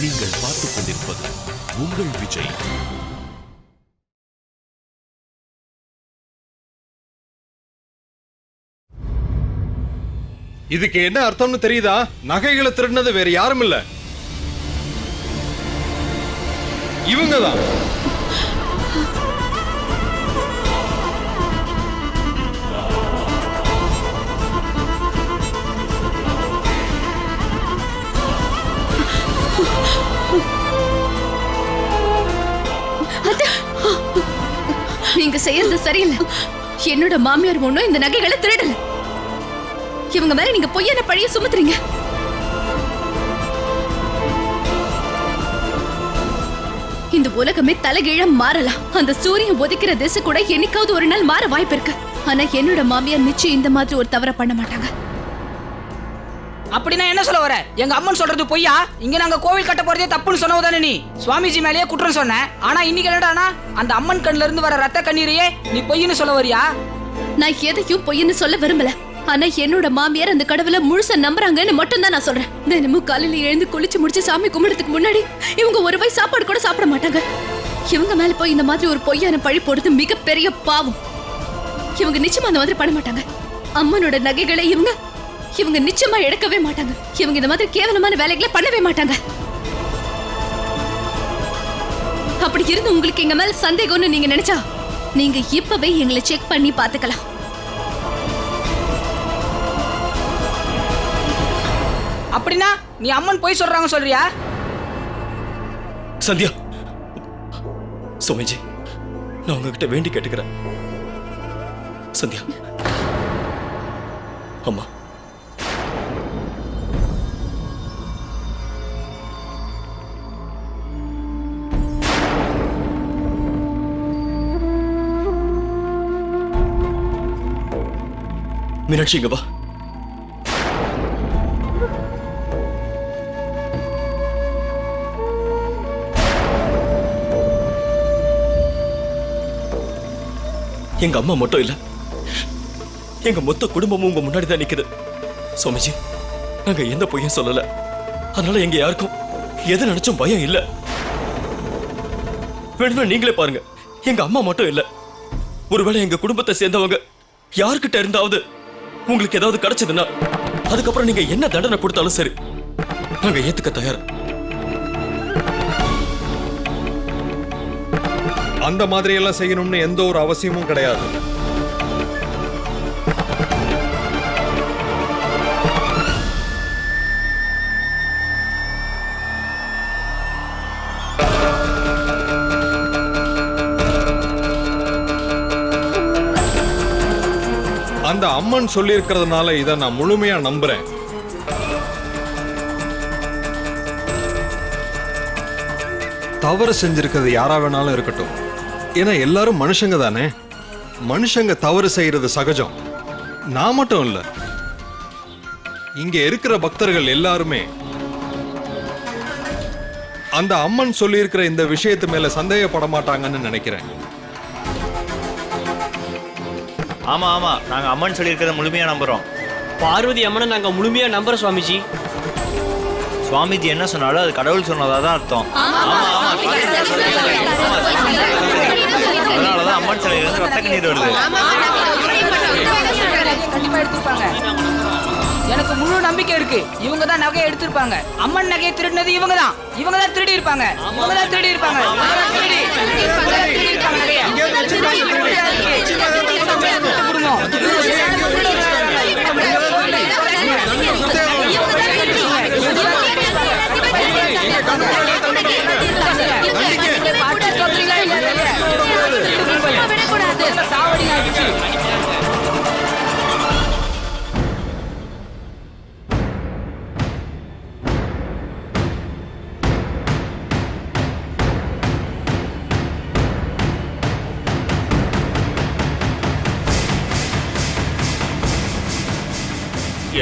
நீங்கள் பார்த்துக் கொண்டிருப்பது உங்கள் விஜய். இதுக்கு என்ன அர்த்தம்னு தெரியுதா? நகைகளை திருடினது வேற யாரும் இல்ல இவங்க தான் நீங்க செய்யறது சரியில்லை. என்னோட மாமியார் ஒண்ணும் இந்த நகைகளை திருடல. இவங்க மேல நீங்க பொய்யான பழிய சுமத்துறீங்க. இந்த உலகமே தலைகீழ மாறலாம். அந்த சூரியன் ஒதுக்கிற திசை கூட என்னைக்காவது ஒரு நாள் மாற வாய்ப்பு இருக்கு. ஆனா என்னோட மாமியார் நிச்சயம் இந்த மாதிரி ஒரு தவற பண்ண மாட்டாங்க. அப்படின்னா என்ன சொல்ல வர எங்க அம்மன் சொல்றது பொய்யா? இங்க நாங்க கோவில் கட்ட போறதே தப்புன்னு சொன்னதானே நீ? சுவாமிஜி மேலேயே குற்றம் சொன்ன ஆனா இன்னைக்கு என்னடானா? அந்த அம்மன் கண்ணுல இருந்து வர ரத்த கண்ணீரையே நீ பொய்ன்னு சொல்ல வரியா? நான் எதையும் பொய்ன்னு சொல்ல விரும்பல. ஆனா என்னோட மாமியார் அந்த கடவுளை முழுசா நம்புறாங்கன்னு மட்டும் தான் நான் சொல்றேன். தினமும் காலையில எழுந்து குளிச்சு முடிச்சு சாமி கும்பிடுறதுக்கு முன்னாடி இவங்க ஒரு வாய் சாப்பாடு கூட சாப்பிட மாட்டாங்க. இவங்க மேல போய் இந்த மாதிரி ஒரு பொய்யான பழி போடுறது மிகப்பெரிய பாவம். இவங்க நிச்சயமா அந்த மாதிரி பண்ண மாட்டாங்க. அம்மனோட நகைகளை இவங்க இவங்க நிச்சயமா எடுக்கவே மாட்டாங்க. இவங்க இந்த மாதிரி கேவலமான வேலைகளை பண்ணவே மாட்டாங்க. அப்படி இருந்து உங்களுக்கு எங்க மேல சந்தேகம்னு நீங்க நினைச்சா நீங்க இப்பவே எங்களை செக் பண்ணி பாத்துக்கலாம் அப்படின்னா நீ அம்மன் பொய் சொல்றாங்க சொல்றியா? சந்தியா சுவாமிஜி நான் உங்ககிட்ட வேண்டி கேட்டுக்கிறேன். சந்தியா அம்மா. மீனாட்சி இங்க வா. எங்க அம்மா மட்டும் இல்ல எங்க மொத்த குடும்பமும் உங்க முன்னாடி தான் நிக்குது. சுவாமிஜி நாங்க எந்த பொய்யும் சொல்லல. அதனால எங்க யாருக்கும் எது நினைச்சும் பயம் இல்ல. வேணும்னா நீங்களே பாருங்க எங்க அம்மா மட்டும் இல்ல. ஒருவேளை எங்க குடும்பத்தை சேர்ந்தவங்க யாருக்கிட்ட இருந்தாவது உங்களுக்கு ஏதாவது கிடைச்சதுன்னா அதுக்கப்புறம் நீங்க என்ன தண்டனை கொடுத்தாலும் சரி நாங்க ஏத்துக்க தயார். அந்த மாதிரி எல்லாம் செய்யணும்னு எந்த ஒரு அவசியமும் கிடையாது. அந்த அம்மன் சொல்லியிருக்கிறதுனால இதை நான் முழுமையா நம்புறேன். தவறு செஞ்சிருக்கிறது யாரா வேணாலும் இருக்கட்டும். ஏன்னா எல்லாரும் மனுஷங்க தானே. மனுஷங்க தவறு செய்யறது சகஜம். நான் மட்டும் இல்ல. இங்க இருக்கிற பக்தர்கள் எல்லாருமே அந்த அம்மன் சொல்லியிருக்கிற இந்த விஷயத்து மேல சந்தேகப்பட மாட்டாங்கன்னு நினைக்கிறேன். ஆமா ஆமா. நாங்க அம்மன் சொல்லியிருக்கிறத முழுமையா நம்புறோம். பார்வதி அம்மனை நாங்க முழுமையா நம்புறோம் சுவாமிஜி. சுவாமிஜி என்ன சொன்னாலும் அது கடவுள் சொன்னதா தான் அர்த்தம் அதனாலதான் அம்மன் சிலையில இருந்து ரத்த கண்ணீர் வருது. கண்டிப்பா எடுத்திருப்பாங்க. எனக்கு முழு நம்பிக்கை இருக்கு. இவங்க தான் நகையை எடுத்திருப்பாங்க. அம்மன் நகையை திருடினது இவங்க தான் இவங்க தான் திருடி இருப்பாங்க இவங்க தான் திருடி இருப்பாங்க தான் தான் திருடி இருப்பாங்க நகையை.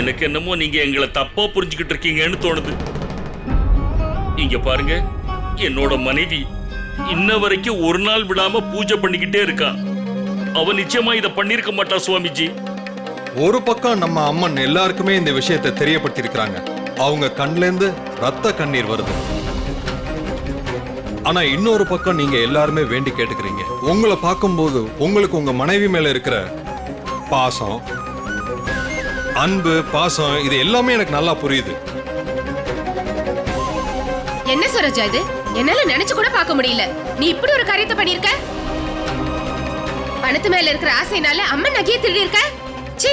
எனக்கு என்னமோ நீங்க எங்களை தப்பா புரிஞ்சுக்கிட்டு இருக்கீங்கன்னு தோணுது. இங்க பாருங்க என்னோட மனைவி இன்ன வரைக்கும் ஒரு நாள் விடாம பூஜை பண்ணிக்கிட்டே இருக்கா. அவ நிச்சயமா இத பண்ணிருக்க மாட்டா சுவாமிஜி. ஒரு பக்கம் நம்ம அம்மன் எல்லாருக்குமே இந்த விஷயத்தை தெரியப்படுத்தியிருக்கிறாங்க. அவங்க கண்லேருந்து ரத்த கண்ணீர் வருது. ஆனா இன்னொரு பக்கம் நீங்க எல்லாருமே வேண்டி கேட்டுக்கிறீங்க. உங்களை பார்க்கும்போது உங்களுக்கு உங்க மனைவி மேல இருக்கிற பாசம் அன்பு பாசம் இது எல்லாமே எனக்கு நல்லா புரியுது என்ன சரோஜா இது என்னால நினைச்சு கூட பார்க்க முடியல நீ இப்படி ஒரு காரியத்தை பண்ணிருக்க பணத்து மேல இருக்கிற ஆசைனால அம்மன் நகையை திருடி இருக்க சீ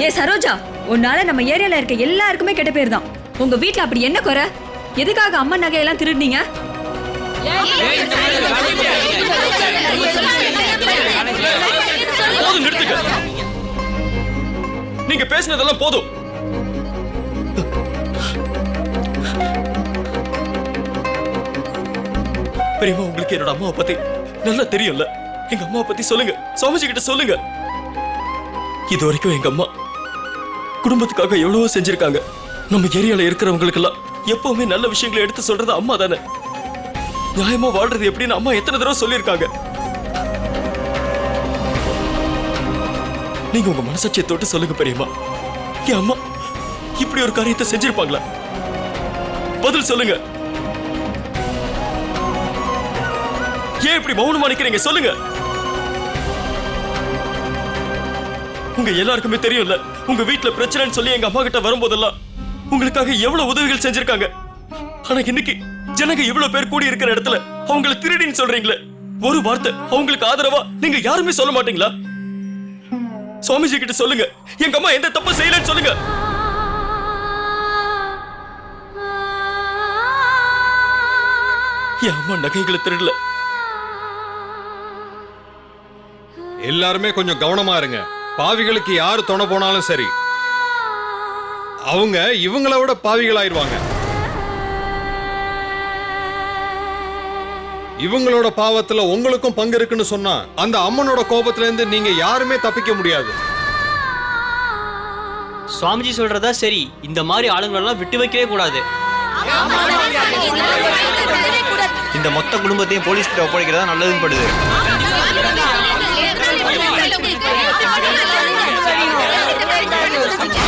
ஏ சரோஜா உன்னால நம்ம ஏரியால இருக்க எல்லாருக்குமே கெட்ட பேர் தான் உங்க வீட்ல அப்படி என்ன குறை எதுக்காக அம்மன் நகையெல்லாம் திருடுனீங்க போதும் நிறுத்துங்க நீங்க பேசினதெல்லாம் போதும். பெரியம்மா உங்களுக்கு என்னோட அம்மாவை பத்தி நல்லா தெரியும்ல. எங்க அம்மாவை பத்தி சொல்லுங்க. சுவாமிஜி கிட்ட சொல்லுங்க. இது வரைக்கும் எங்க அம்மா குடும்பத்துக்காக எவ்வளவோ செஞ்சிருக்காங்க. நம்ம ஏரியால இருக்கிறவங்களுக்கெல்லாம் எப்பவுமே நல்ல விஷயங்களை எடுத்து சொல்றது அம்மா தானே நியாயமா வாழ்றது எப்படின்னு அம்மா எத்தனை தடவை சொல்லியிருக்காங்க. நீங்க உங்க மனசாட்சியை தொட்டு சொல்லுங்க பெரியம்மா. என் அம்மா இப்படி ஒரு காரியத்தை செஞ்சிருப்பாங்களா? பதில் சொல்லுங்க. ஏன் இப்படி மௌனமா நிக்கிறீங்க? சொல்லுங்க. உங்க எல்லாருக்குமே தெரியும்ல உங்க வீட்டுல பிரச்சனைன்னு சொல்லி எங்க அம்மா கிட்ட வரும்போதெல்லாம் உங்களுக்காக எவ்வளவு உதவிகள் செஞ்சிருக்காங்க? ஆனா இன்னைக்கு ஜனங்க இவ்வளவு பேர் கூடி இருக்கிற இடத்துல அவங்களை திருடின்னு சொல்றீங்களே ஒரு வார்த்தை அவங்களுக்கு ஆதரவா நீங்க யாருமே சொல்ல மாட்டீங்களா? சுவாமிஜி கிட்ட சொல்லுங்க. எங்க அம்மா எந்த தப்பு செய்யலன்னு சொல்லுங்க. என் அம்மா நகைகளை திருடல. எல்லாருமே கொஞ்சம் கவனமா இருங்க. பாவிகளுக்கு யாரு துணை போனாலும் சரி. அவங்க இவங்கள விட பாவிகளாயிருவாங்க. இவங்களோட பாவத்துல உங்களுக்கும் பங்கு இருக்குன்னு சொன்னா அந்த அம்மனோட கோபத்துல இருந்து நீங்க யாருமே தப்பிக்க முடியாது. சுவாமிஜி சொல்றதா சரி. இந்த மாதிரி ஆளுங்களெல்லாம் விட்டு வைக்கவே கூடாது. இந்த மொத்த குடும்பத்தையும் போலீஸ் கிட்ட ஒப்படைக்கிறதா நல்லதுன்னு படுது. நீங்கள்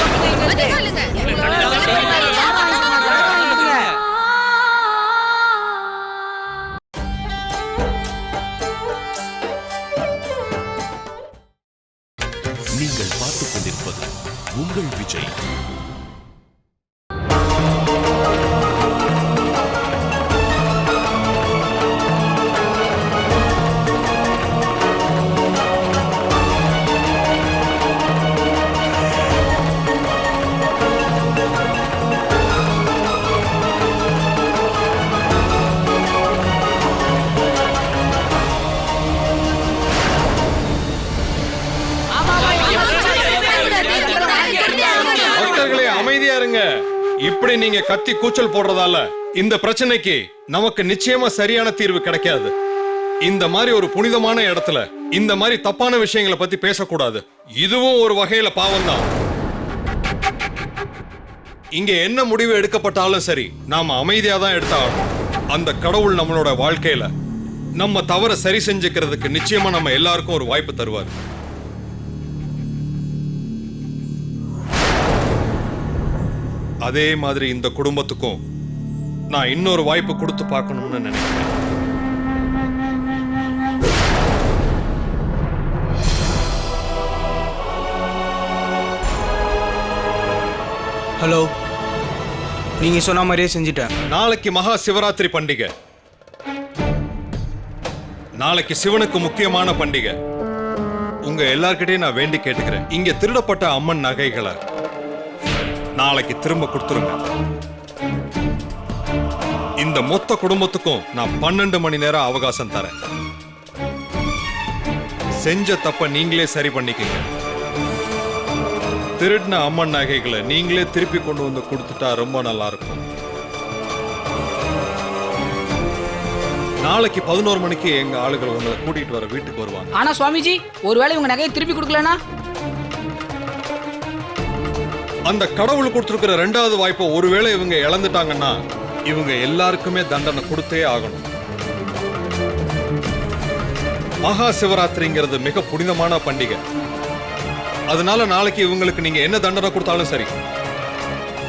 நீங்க கத்தி கூச்சல் போடுறதால இந்த பிரச்சனைக்கு நமக்கு நிச்சயமா சரியான தீர்வு கிடைக்காது. இந்த மாதிரி ஒரு புனிதமான இடத்துல இந்த மாதிரி தப்பான விஷயங்களை பத்தி பேசக்கூடாது. இதுவும் ஒரு வகையில பாவம் தான் இங்க என்ன முடிவு எடுக்கப்பட்டாலும் சரி நாம அமைதியா தான் எடுத்தாகணும். அந்த கடவுள் நம்மளோட வாழ்க்கையில நம்ம தவற சரி செஞ்சுக்கிறதுக்கு நிச்சயமா நம்ம எல்லாருக்கும் ஒரு வாய்ப்பு தருவார். அதே மாதிரி இந்த குடும்பத்துக்கும் நான் இன்னொரு வாய்ப்பு கொடுத்து பார்க்கணும்னு நினைக்கிறேன். ஹலோ. நீங்க சொன்ன மாதிரியே செஞ்சுட்டேன். நாளைக்கு மகா சிவராத்திரி பண்டிகை. நாளைக்கு சிவனுக்கு முக்கியமான பண்டிகை. உங்க எல்லார்கிட்டயும் நான் வேண்டி கேட்டுக்கிறேன். இங்க திருடப்பட்ட அம்மன் நகைகளை. நாளைக்கு திரும்ப கொடுத்துருங்க. இந்த மொத்த குடும்பத்துக்கும் நான் பன்னெண்டு மணி நேரம் அவகாசம் தரேன். செஞ்ச தப்ப நீங்களே சரி பண்ணிக்கங்க. திருடின அம்மன் நகைகளை நீங்களே திருப்பி கொண்டு வந்து கொடுத்துட்டா ரொம்ப நல்லா இருக்கும் நாளைக்கு பதினோரு மணிக்கு எங்க ஆளுகள் உங்களை கூட்டிட்டு வர வீட்டுக்கு வருவாங்க. ஆனா சுவாமிஜி ஒருவேளை உங்க நகையை திருப்பி கொடுக்கலனா அந்த கடவுள் கொடுத்துருக்கிற ரெண்டாவது வாய்ப்பை ஒருவேளை இவங்க இழந்துட்டாங்கன்னா இவங்க எல்லாருக்குமே தண்டனை கொடுத்தே ஆகணும். மகா சிவராத்திரிங்கிறது மிக புனிதமான பண்டிகை. அதனால நாளைக்கு இவங்களுக்கு நீங்க என்ன தண்டனை கொடுத்தாலும் சரி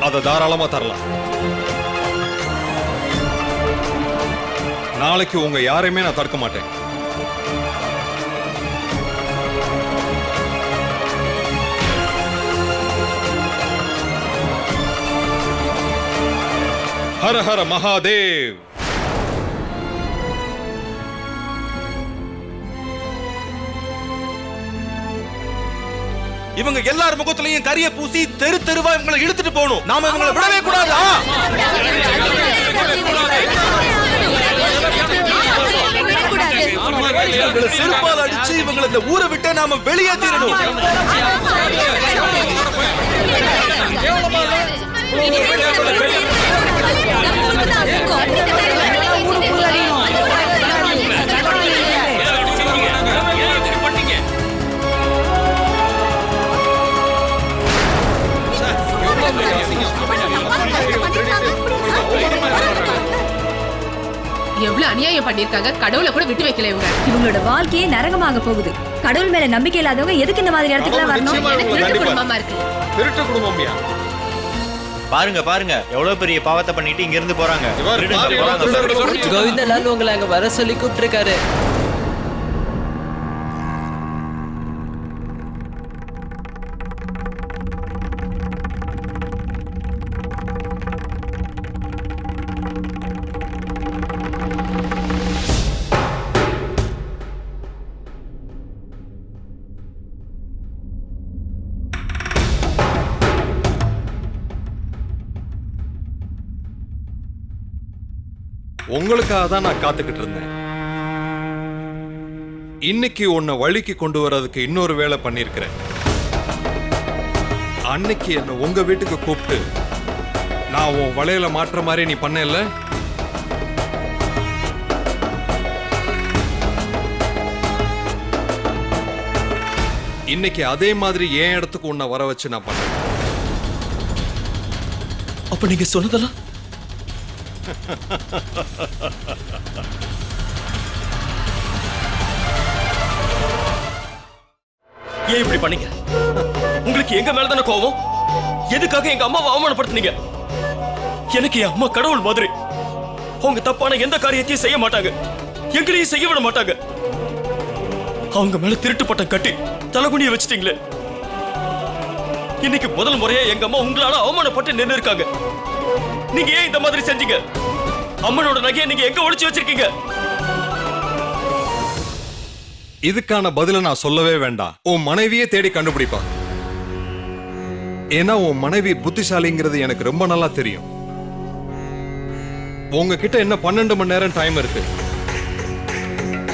அதை தாராளமா தரலாம். நாளைக்கு உங்க யாரையுமே நான் தடுக்க மாட்டேன். ஹர ஹர மகாதேவ். இவங்க எல்லார் முகத்திலையும் கரிய பூசி தெரு தெருவா இவங்களை இழுத்துட்டு போகணும். நாம இவங்களை விடவே கூடாது? செருப்பால் அடிச்சு இவங்களை இந்த ஊரை விட்டு நாம வெளியேற்றிடணும். எவ்வளவு அநியாயம் பண்ணிருக்காங்க கடவுளை கூட விட்டு வைக்கல இவங்க. இவங்களோட வாழ்க்கையே நரகமாக போகுது. கடவுள் மேல நம்பிக்கை இல்லாதவங்க எதுக்கு இந்த மாதிரி இடத்துக்குலாம் வரணும்? நிச்சயமா இவங்களை திருட்டு. குடும்பமா இருக்கு. திருட்டு குடும்பம்யா பாருங்க பாருங்க. எவ்வளவு பெரிய பாவத்தை பண்ணிட்டு இங்க இருந்து போறாங்க கோவிந்தலால் உங்களை அங்க வர சொல்லி கூப்பிட்டுருக்காரு. உங்களுக்காக தான் நான் காத்துக்கிட்டு இருந்தேன். இன்னைக்கு உன்னை வழிக்கு கொண்டு வர்றதுக்கு இன்னொரு வேலை பண்ணியிருக்கிறேன். அன்னைக்கு என்னை உங்க வீட்டுக்கு கூப்பிட்டு நான் உன் வலையில மாற்ற மாதிரி நீ பண்ணல இன்னைக்கு அதே மாதிரி என் இடத்துக்கு உன்னை வர வச்சு நான் பண்ணேன். அப்ப நீங்க சொன்னதெல்லாம் ஏன் இப்படி பண்ணீங்க? உங்களுக்கு எங்க மேல தானே கோவம்? எதுக்காக எங்க அம்மாவை அவமானப்படுத்துனீங்க? எனக்கு என் அம்மா கடவுள் மாதிரி. அவங்க தப்பான எந்த காரியத்தையும் செய்ய மாட்டாங்க. எங்களையும் செய்ய விட மாட்டாங்க. அவங்க மேல திருட்டு பட்டம் கட்டி தலைகுனிய வச்சிட்டீங்களே. இன்னைக்கு முதல் முறையா எங்க அம்மா உங்களால அவமானப்பட்டு நின்று இருக்காங்க நீங்க ஏன் இந்த மாதிரி செஞ்சீங்க? அம்மனோட நகையை நீங்க எங்க ஒளிச்சு வச்சிருக்கீங்க? இதுக்கான பதில நான் சொல்லவே வேண்டாம். உன் மனைவியே தேடி கண்டுபிடிப்பா. ஏன்னா உன் மனைவி புத்திசாலிங்கிறது எனக்கு ரொம்ப நல்லா தெரியும். உங்ககிட்ட என்ன பன்னெண்டு மணி நேரம் டைம் இருக்கு?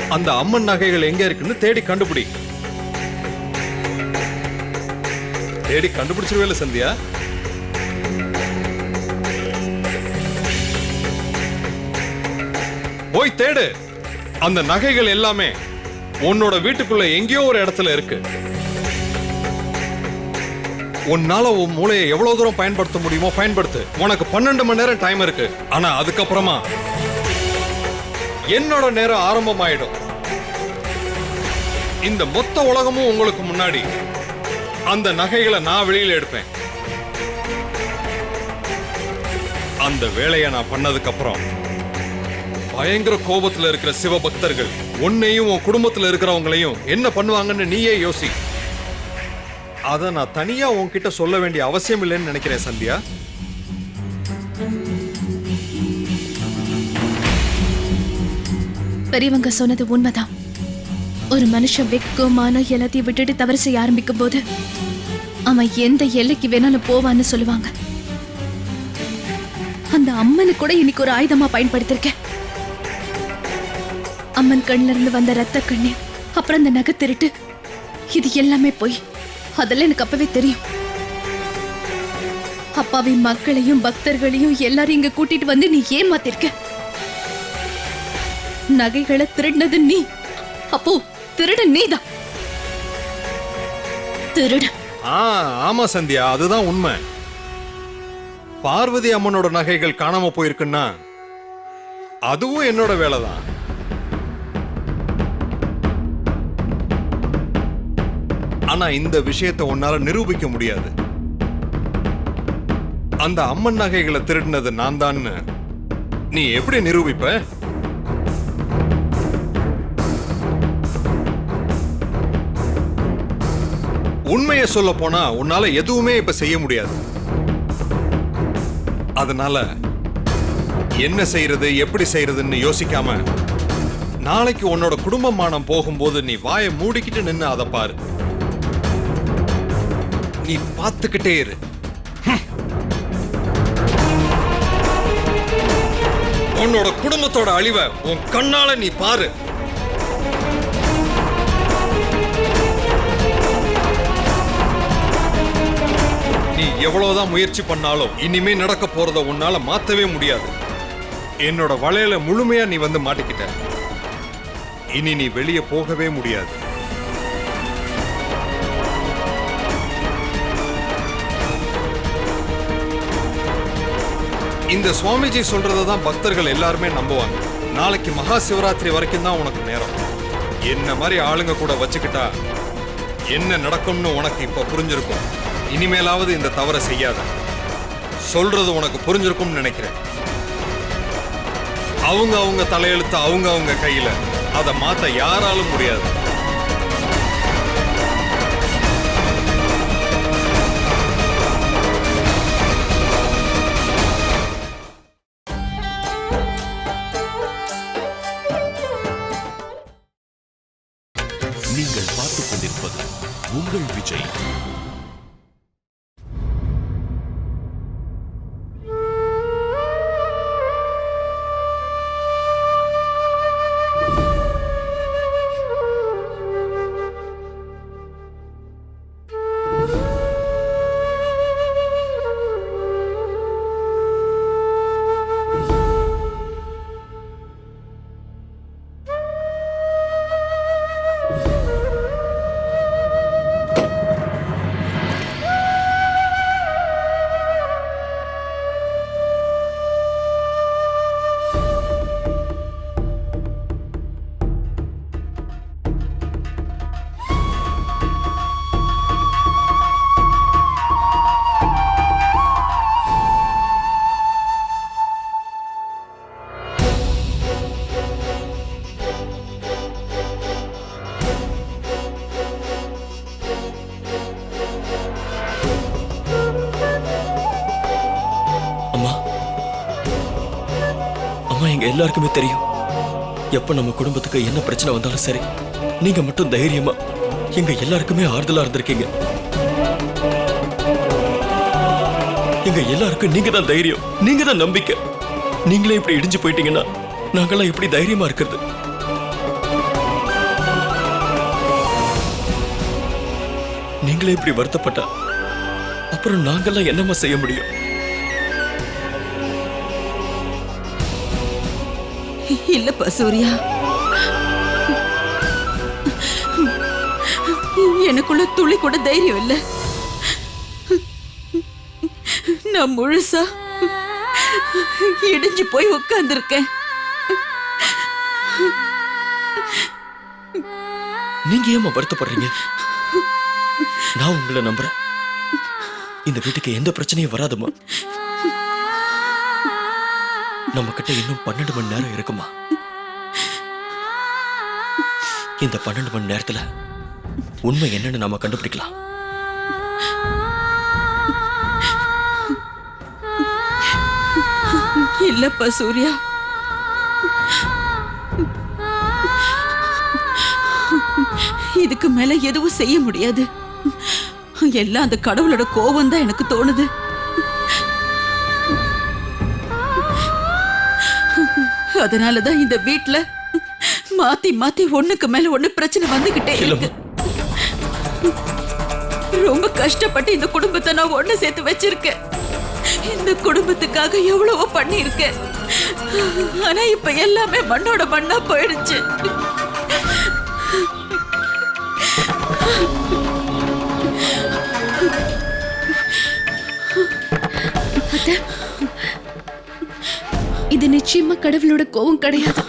அந்த அம்மன் நகைகள் எங்க இருக்குன்னு தேடி கண்டுபிடி. தேடி கண்டுபிடிச்சிருவேல சந்தியா? போய் தேடு. அந்த நகைகள் எல்லாமே உன்னோட வீட்டுக்குள்ள எங்கேயோ ஒரு இடத்துல இருக்கு. உன்னால உன் மூளையை எவ்வளவு தூரம் பயன்படுத்த முடியுமோ பயன்படுத்து. உனக்கு பன்னெண்டு மணி நேரம் டைம் இருக்கு. ஆனா அதுக்கப்புறமா என்னோட நேரம் ஆரம்பமாயிடும். இந்த மொத்த உலகமும் உங்களுக்கு முன்னாடி. அந்த நகைகளை நான் வெளியில எடுப்பேன். அந்த வேலையை நான் பண்ணதுக்கு அப்புறம் பயங்கர கோபத்துல இருக்கிற சிவபக்தர்கள் உன்னையும் உன் குடும்பத்துல இருக்கிறவங்களையும் என்ன பண்ணுவாங்கன்னு நீயே யோசி. அத நான் தனியா உன்கிட்ட சொல்ல வேண்டிய அவசியம் இல்லைன்னு நினைக்கிறேன் சந்தியா. பெரியவங்க சொன்னது உண்மைதான். ஒரு மனுஷன் வெக்கமான எல்லாத்தையும் விட்டுட்டு தவறு செய்ய ஆரம்பிக்கும் போது அவன் எந்த எல்லைக்கு வேணாலும் போவான்னு சொல்லுவாங்க. அந்த அம்மனு கூட இன்னைக்கு ஒரு ஆயுதமா பயன்படுத்திருக்கேன். அம்மன் கண்ணுல இருந்து வந்த ரத்த கண்ணீர் அப்புறம் அந்த நகை திருட்டு. இது எல்லாமே போய் அதெல்லாம் எனக்கு அப்பவே தெரியும். அப்பாவி மக்களையும் பக்தர்களையும் எல்லாரும் இங்க கூட்டிட்டு வந்து நீ ஏமாத்திருக்க. நகைகளை திருடினது நீ. அப்போ திருட நீதான் திருட. ஆ ஆமா சந்தியா அதுதான் உண்மை. பார்வதி அம்மனோட நகைகள் காணாம போயிருக்குன்னா அதுவும் என்னோட வேலைதான். ஆனா இந்த விஷயத்தை உன்னால நிரூபிக்க முடியாது. அந்த அம்மன் நகைகளை திருடினது நான் தான் நீ எப்படி நிரூபிப்ப? உண்மையை சொல்ல போனா உன்னால எதுவுமே இப்ப செய்ய முடியாது. அதனால என்ன செய்யறது எப்படி செய்யறதுன்னு யோசிக்காம நாளைக்கு உன்னோட குடும்பமானம் போகும்போது நீ வாயை மூடிக்கிட்டு நின்று அதை பாரு. பார்த்துக்கிட்டே இரு. உன்னோட குடும்பத்தோட அழிவை உன் கண்ணால நீ பாரு. நீ எவ்வளவுதான் முயற்சி பண்ணாலும் இனிமே நடக்க போறத உன்னால மாத்தவே முடியாது. என்னோட வலையில முழுமையா நீ வந்து மாட்டிக்கிட்ட. இனி நீ வெளியே போகவே முடியாது. இந்த சுவாமிஜி சொல்றதை தான் பக்தர்கள் எல்லாருமே நம்புவாங்க. நாளைக்கு மகா சிவராத்திரி வரைக்கும் தான் உனக்கு நேரம். என்ன மாதிரி ஆளுங்க கூட வச்சுக்கிட்டா என்ன நடக்கும்னு உனக்கு இப்ப புரிஞ்சிருக்கும். இனிமேலாவது இந்த தவறை செய்யாத. சொல்றது உனக்கு புரிஞ்சிருக்கும்னு நினைக்கிறேன். அவங்க அவங்க தலையெழுத்து அவங்க அவங்க கையில. அதை மாத்த யாராலும் முடியாது. எல்லாருக்குமே தெரியும். எப்ப நம்ம குடும்பத்துக்கு என்ன பிரச்சனை வந்தாலும் சரி நீங்க மட்டும் தைரியமா எங்க எல்லாருக்குமே ஆறுதலா இருந்திருக்கீங்க. எங்க எல்லாருக்கும் நீங்க தான் தைரியம் நீங்க தான் நம்பிக்கை. நீங்களே இப்படி இடிஞ்சு போயிட்டீங்கன்னா நாங்கெல்லாம் எப்படி தைரியமா இருக்கிறது? நீங்களே இப்படி வருத்தப்பட்டா அப்புறம் நாங்கெல்லாம் என்னம்மா செய்ய முடியும்? இல்லப்பா சூர்யா. எனக்குள்ள துளி கூட தைரியம் இல்ல. நான் முழுசா இடிஞ்சு போய் உட்கார்ந்துருக்கேன். நீங்க ஏமா வருத்தப்படுறீங்க? நான் உங்களை நம்புறேன். இந்த வீட்டுக்கு எந்த பிரச்சனையும் வராதுமா நம்ம கிட்ட இன்னும் பன்னெண்டு மணி நேரம் இருக்குமா? இந்த பன்னெண்டு மணி நேரத்துல உண்மை என்னன்னு நாம கண்டுபிடிக்கலாம். இல்லப்பா சூர்யா. இதுக்கு மேல எதுவும் செய்ய முடியாது. எல்லாம் அந்த கடவுளோட கோபம் தான் எனக்கு தோணுது. அதனாலதான் இந்த வீட்ல மாத்தி மாத்தி ஒண்ணுக்கு மேல ஒண்ணு பிரச்சனை வந்துகிட்டே இருக்கு. ரொம்ப கஷ்டப்பட்டு இந்த குடும்பத்தை நான் ஒண்ணு சேர்த்து வச்சிருக்கேன். இந்த குடும்பத்துக்காக எவ்வளவோ பண்ணியிருக்கேன். ஆனா இப்ப எல்லாமே மண்ணோட மண்ணா போயிடுச்சு. இது நிச்சயமா கடவுளோட கோவம் கிடையாது.